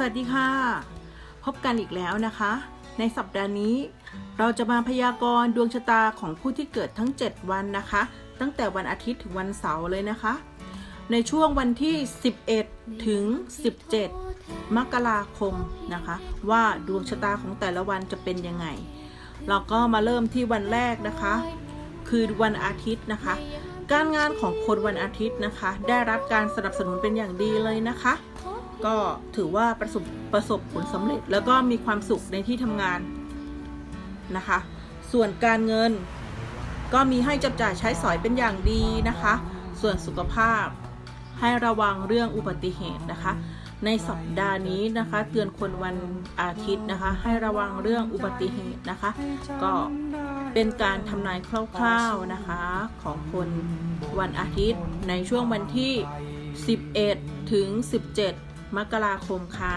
สวัสดีค่ะ พบกันอีกแล้วนะคะ ในสัปดาห์นี้ เราจะมาพยากรณ์ดวงชะตาของผู้ที่เกิดทั้ง 7 วันนะคะ ตั้งแต่วันอาทิตย์ถึงวันเสาร์เลยนะคะ ในช่วงวันที่ 11 ถึง 17 มกราคมนะคะ ว่าดวงชะตาของแต่ละวันจะเป็นยังไง เราก็มาเริ่มที่วันแรกนะคะ คือวันอาทิตย์นะคะ การงานของคนวันอาทิตย์นะคะ ได้รับการสนับสนุนเป็นอย่างดีเลยนะคะ ก็ถือว่าประสบประสบผลสำเร็จ แล้วก็มีความสุขในที่ทำงานนะคะ ส่วนการเงินก็มีให้จับจ่ายใช้สอยเป็นอย่างดีนะคะ ส่วนสุขภาพให้ระวังเรื่องอุบัติเหตุนะคะ ในสัปดาห์นี้นะคะ เตือนคนวันอาทิตย์นะคะ ให้ระวังเรื่องอุบัติเหตุนะคะ ก็เป็นการทำนายคร่าวๆนะคะของคนวันอาทิตย์ในช่วงวันที่ 11 ถึง 17 มกราคมค่ะ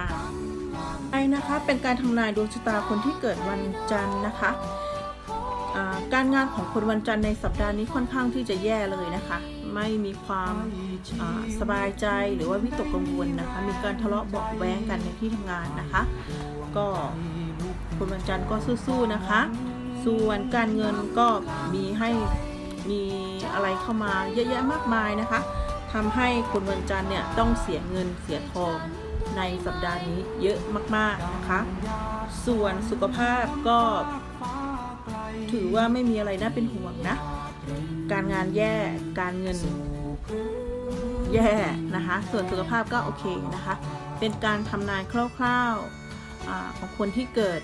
ไอนะคะเป็นการทำนายดวงชะตาคนที่เกิดวันจันทร์นะคะการงานของคนวันจันทร์ในสัปดาห์นี้ค่อนข้างที่จะแย่เลยนะคะ ไม่มีความสบายใจหรือว่าวิตกกังวลนะคะ มีการทะเลาะเบาแว้งกันในที่ทำงานนะคะ ก็คนวันจันทร์ก็สู้ๆนะคะ ส่วนการเงินก็มีให้มีอะไรเข้ามาเยอะแยะมากมายนะคะ ทำให้คนวันจันทร์เนี่ยต้องเสียเงินเสียทองในสัปดาห์นี้เยอะมากๆนะคะ ส่วนสุขภาพก็ถือว่าไม่มีอะไรน่าเป็นห่วงนะ การงานแย่การเงินแย่นะคะ ส่วนสุขภาพก็โอเคนะคะ เป็นการทำนายคร่าวๆอของคนที่เกิด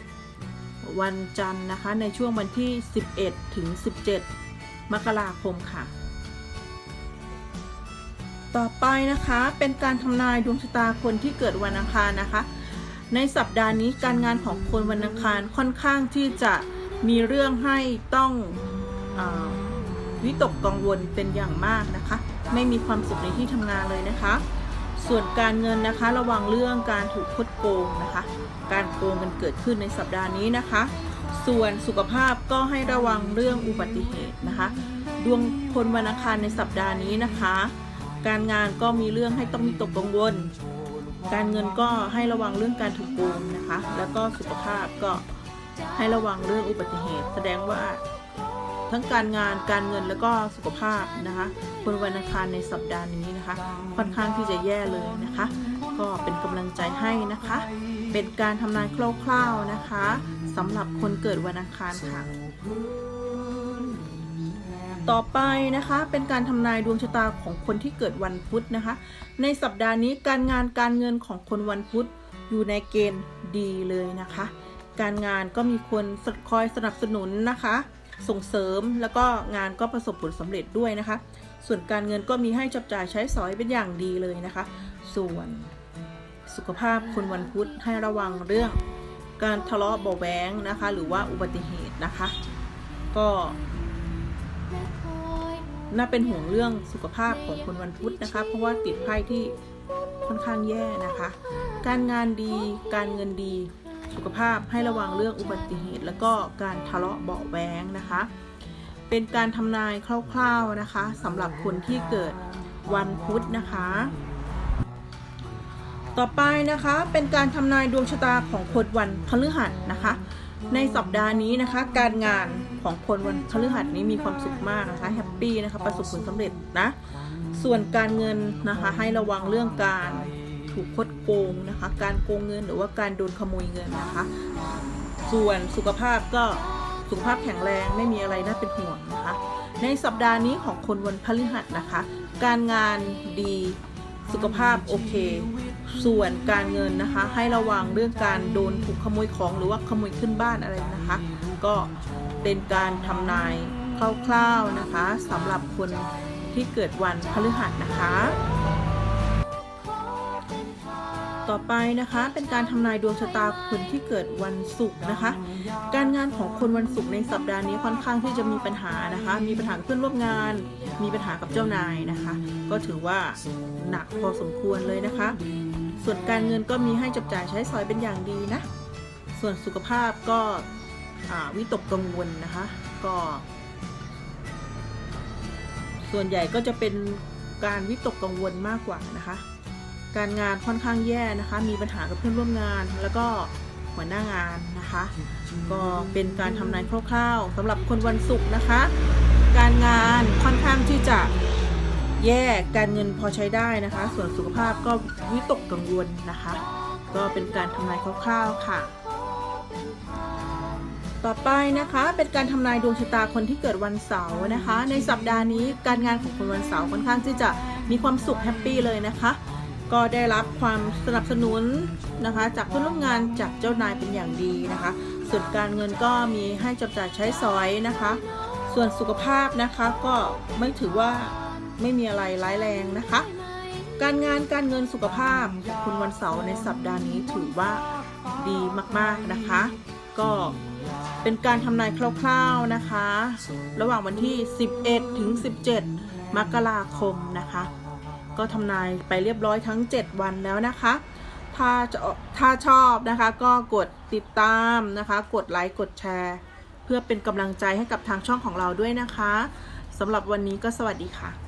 วันจันทร์นะคะในช่วงวันที่ 11 ถึง 17 มกราคมค่ะ ต่อไปนะคะ เป็นการทำนายดวงชะตาคนที่เกิดวันอังคารนะคะ ในสัปดาห์นี้การงานของคนวันอังคารค่อนข้างที่จะมีเรื่องให้ต้องอวิตกกังวลเป็นอย่างมากนะคะ ไม่มีความสุขในที่ทำงานเลยนะคะ ส่วนการเงินนะคะระวังเรื่องการถูกคดโกงนะคะ การโกงกันเกิดขึ้นในสัปดาห์นี้นะคะ ส่วนสุขภาพก็ให้ระวังเรื่องอุบัติเหตุนะคะ ดวงคนวันอังคารในสัปดาห์นี้นะคะ การงานก็มีเรื่องให้ต้องมีตกกังวล การเงินก็ให้ระวังเรื่องการถูกโกงนะคะ แล้วก็สุขภาพก็ให้ระวังเรื่องอุบัติเหตุ แสดงว่าทั้งการงานการเงินแล้วก็สุขภาพนะคะคนวันอังคารในสัปดาห์นี้นะคะ ค่อนข้างที่จะแย่เลยนะคะ ก็เป็นกำลังใจให้นะคะ เป็นการทำนายคร่าวๆนะคะสำหรับคนเกิดวันอังคารค่ะ ต่อไปนะคะ เป็นการทำนายดวงชะตาของคนที่เกิดวันพุธนะคะ ในสัปดาห์นี้การงานการเงินของคนวันพุธอยู่ในเกณฑ์ดีเลยนะคะ การงานก็มีคนคอยสนับสนุนนะคะ ส่งเสริมแล้วก็งานก็ประสบผลสำเร็จด้วยนะคะ ส่วนการเงินก็มีให้จับจ่ายใช้สอยเป็นอย่างดีเลยนะคะ ส่วนสุขภาพคนวันพุธให้ระวังเรื่องการทะเลาะเบาะแวงนะคะ หรือว่าอุบัติเหตุนะคะ ก็ น่าเป็นห่วงเรื่องสุขภาพของคนวันพุธนะคะ เพราะว่าติดไพ่ที่ค่อนข้างแย่นะคะ การงานดีการเงินดีสุขภาพให้ระวังเรื่องอุบัติเหตุ แล้วก็การทะเลาะเบาะแวงนะคะ เป็นการทำนายคร่าวๆนะคะสำหรับคนที่เกิดวันพุธนะคะ ต่อไปนะคะเป็นการทำนายดวงชะตาของคนวันพฤหัสนะคะ ในสัปดาห์นี้นะคะ การงานของคนวันพฤหัสนี้มีความสุขมากนะคะแฮปปี้นะคะประสบผลสำเร็จนะ ส่วนการเงินนะคะให้ระวังเรื่องการถูกคดโกงนะคะ การโกงเงินหรือว่าการโดนขโมยเงินนะคะ ส่วนสุขภาพก็สุขภาพแข็งแรงไม่มีอะไรน่าเป็นห่วงนะคะ ในสัปดาห์นี้ของคนวันพฤหัสนะคะ การงานดีสุขภาพโอเค ส่วนการเงินนะคะ ให้ระวังเรื่องการโดนถูกขโมยของหรือว่าขโมยขึ้นบ้านอะไรนะคะ ก็เป็นการทำนายคร่าวๆนะคะสำหรับคนที่เกิดวันพฤหัสนะคะ ต่อไปนะคะเป็นการทำนายดวงชะตาคนที่เกิดวันศุกร์นะคะ การงานของคนวันศุกร์ในสัปดาห์นี้ค่อนข้างที่จะมีปัญหานะคะ มีปัญหาเพื่อนร่วมงาน มีปัญหากับเจ้านายนะคะ ก็ถือว่าหนักพอสมควรเลยนะคะ ส่วนการเงินก็มีให้จับจ่ายใช้สอยเป็นอย่างดีนะ ส่วนสุขภาพก็วิตกกังวลนะคะ ก็ ส่วนใหญ่ก็จะเป็นการวิตกกังวลมากกว่านะคะ การงานค่อนข้างแย่นะคะ มีปัญหากับเพื่อนร่วมงาน แล้วก็หัวหน้างานนะคะ ก็เป็นการทำนายคร่าวๆสำหรับคนวันศุกร์นะคะ การงานค่อนข้างที่จะ แย่การเงินพอใช้ได้นะคะ ส่วนสุขภาพก็วิตกกังวลนะคะ ก็เป็นการทำนายคร่าวๆค่ะ ต่อไปนะคะเป็นการทำนายดวงชะตาคนที่เกิดวันเสาร์นะคะ ในสัปดาห์นี้การงานของคนวันเสาร์ค่อนข้างที่จะมีความสุขแฮปปี้เลยนะคะ ก็ได้รับความสนับสนุนนะคะ จากเพื่อนร่วมงานจากเจ้านายเป็นอย่างดีนะคะ ส่วนการเงินก็มีให้จับจ่ายใช้สอยนะคะ ส่วนสุขภาพนะคะก็ไม่ถือว่า ไม่มีอะไรร้ายแรงนะคะ การงานการเงินสุขภาพคุณวันเสาร์ในสัปดาห์นี้ถือว่าดีมากๆนะคะ ก็เป็นการทำนายคร่าวๆนะคะ ระหว่างวันที่ 11 ถึง 17 มกราคมนะคะ ก็ทำนายไปเรียบร้อยทั้ง 7 วันแล้วนะคะ ถ้าจะถ้าชอบนะคะก็กดติดตามนะคะ กดไลค์กดแชร์ เพื่อเป็นกำลังใจให้กับทางช่องของเราด้วยนะคะสำหรับวันนี้ก็สวัสดีค่ะ